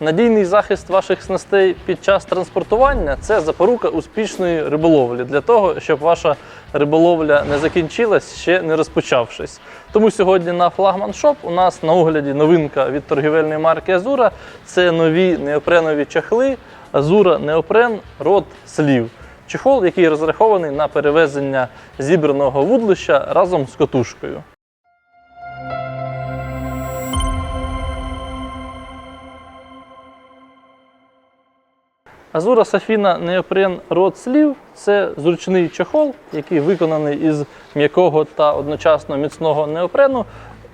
Надійний захист ваших снастей під час транспортування це запорука успішної риболовлі для того, щоб ваша риболовля не закінчилась, ще не розпочавшись. Тому сьогодні на Флагман Шоп у нас на огляді новинка від торгівельної марки Азура. Це нові неопренові чахли Азура Неопрен род слів. Чехол, який розрахований на перевезення зібраного вудлища разом з котушкою. Азура Сафіна Неопрен род слів це зручний чохол, який виконаний із м'якого та одночасно міцного неопрену,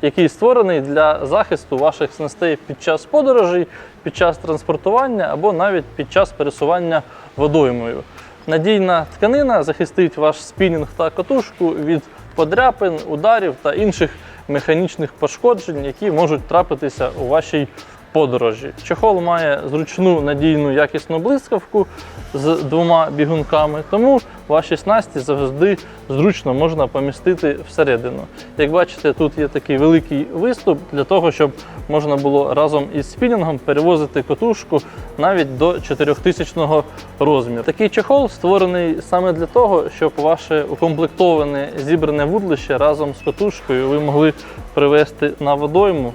який створений для захисту ваших снастей під час подорожей, під час транспортування або навіть під час пересування водоймою. Надійна тканина захистить ваш спінінг та катушку від подряпин, ударів та інших механічних пошкоджень, які можуть трапитися у вашій подорожі. Чохол має зручну надійну якісну блискавку з двома бігунками, тому ваші снасті завжди зручно можна помістити всередину. Як бачите, тут є такий великий виступ для того, щоб можна було разом із спінінгом перевозити котушку навіть до 4000 розміру. Такий чохол створений саме для того, щоб ваше укомплектоване зібране вудлище разом з котушкою ви могли привезти на водойму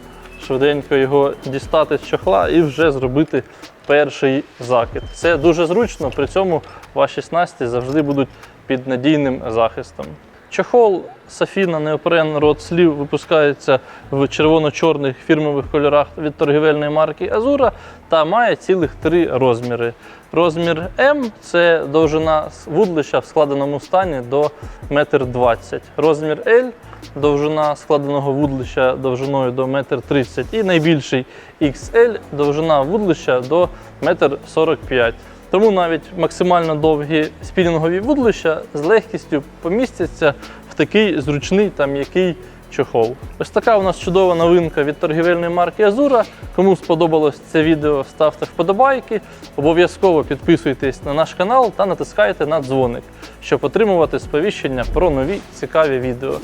швиденько його дістати з чохла і вже зробити перший закид. Це дуже зручно, при цьому ваші снасті завжди будуть під надійним захистом. Чохол Safina Неопрен род слів випускається в червоно-чорних фірмових кольорах від торгівельної марки Азура та має цілих три розміри. Розмір М це довжина вудлища в складеному стані до 1,20 м. Розмір L довжина складеного вудлища довжиною до 1,30 м. І найбільший XL довжина вудлища до 1,45 м. Тому навіть максимально довгі спінінгові вудлища з легкістю помістяться в такий зручний та м'який чохол. Ось така у нас чудова новинка від торгівельної марки Азура. Кому сподобалось це відео, ставте вподобайки. Обов'язково підписуйтесь на наш канал та натискайте на дзвоник, щоб отримувати сповіщення про нові цікаві відео.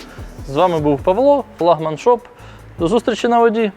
З вами був Павло, флагман Шоп. До зустрічі на воді!